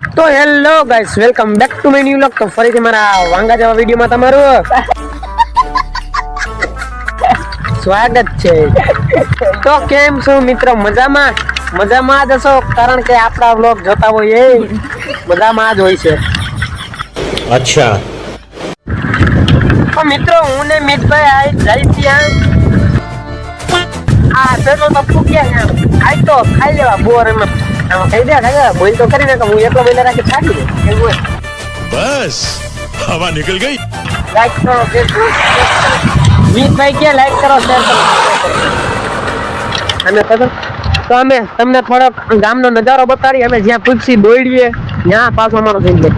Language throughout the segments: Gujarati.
તો hello guys welcome back to my new vlog. તો ફરીથી મારા વાંગા જેવા વિડીયોમાં તમારું સ્વાગત છે. તો કેમ છો મિત્રો? મજામાં? મજામાં જ હશો? કારણ કે આપણા વ્લોગ જોતા હોય એ મજામાં જ હોય છે. અચ્છા. તો મિત્રો હું ને મિતભાઈ આઈ જાય ત્યાં આ. તો પંપ ગયા આઈ તો ખાઈ લેવા બોર એમાં. કહી દે ને બોલ બસ હવા નીકળ ગઈ કરો મીતભાઈ કે લાઈક કરો કરો અને તો અમે તમને થોડોક ગામનો નજારો બતાડી અમે જ્યાં કુલસી દોડીએ ત્યાં પાછો અમારો થઈ ગયો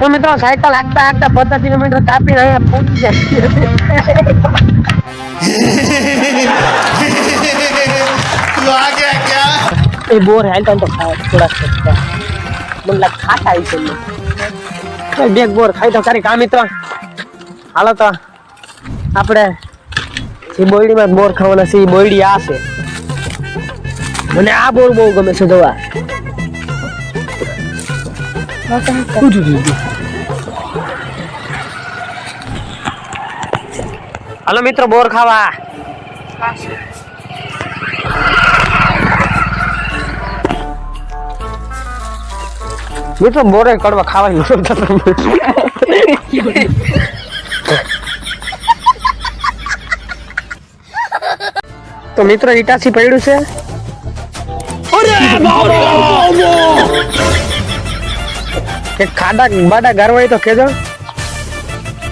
તો મિત્રો સાયકલ આગતા હાંકતા પચાસ કિલોમીટર કાપીને અહીંયા પહોંચી જાય. એ બોર હાલતા તો થોડા મને ખાતા આવી છે બે બોર ખાઈ તો ખરી કા મિત્રો? હાલો તો. આપણે જે બોયડીમાં બોર ખાવાના છે એ બોયડી આ છે. મને આ બોર બહુ ગમે છે જોવા. હાલો મિત્રો બોર ખાવા. મિત્રો બોરે કડવા ખાવાની તો મિત્રો ઈટાસી પડ્યું છે? એક ખાડા બાડા ગાર હોય તો કેજો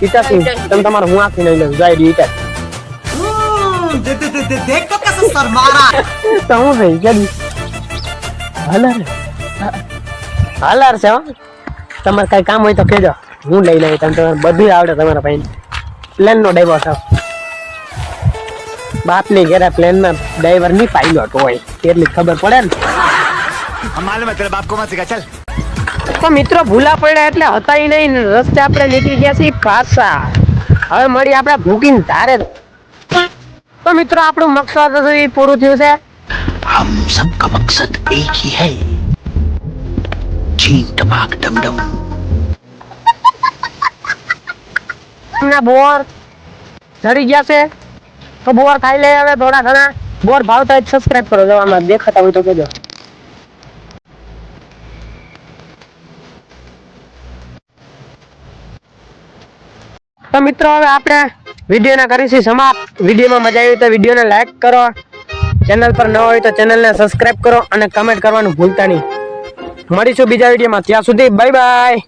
ઇટાસી તમે તમારે હું આખી નહીં લઉં જાય ઇટા દેખ તો કેસે સર મારા તો હું ભાઈ હાલર હાલર છે તમારે કઈ કામ હોય તો કહેજો. હું લઈ લઈ તમે તમારે બધું આવડે તમારા ભાઈને. પ્લેનનો ડ્રાઈવર છો. બાપની ઘેરા પ્લેનમાં ડ્રાઈવરની પાઇલોટ હોય. એટલી ખબર પડે ને. તો મિત્રો ભૂલા પડ્યા એટલે હતા નહીં રસ્તે આપણે નીકળી ગયા છીએ. ભાષા હવે મળી આપણે ભૂકીને ધારે. તો મિત્રો આપણું મકસદ એ પૂરું થયું છે? હમ સબકા મકસદ એક ही है ચીન ટમાક ડમડમ. ના બોર ઝડી ગયા છે. તો બોર ખાઈ લે હવે થોડા ઘણા. બોર ભાવતા સબસ્ક્રાઇબ કરો. જો દેખાતા હોય તો કેજો તો મિત્રો, હવે આપણે વિડીયોના કરીશું સમાપ્ત. વિડીયોમાં મજા આવી તો વિડીયોને લાઈક કરો. ચેનલ પર ન હોય તો ચેનલને સબસ્ક્રાઇબ કરો અને કમેન્ટ કરવાનું ભૂલતા નહીં. મળીશું બીજા વિડીયોમાં. ત્યાં સુધી બાય બાય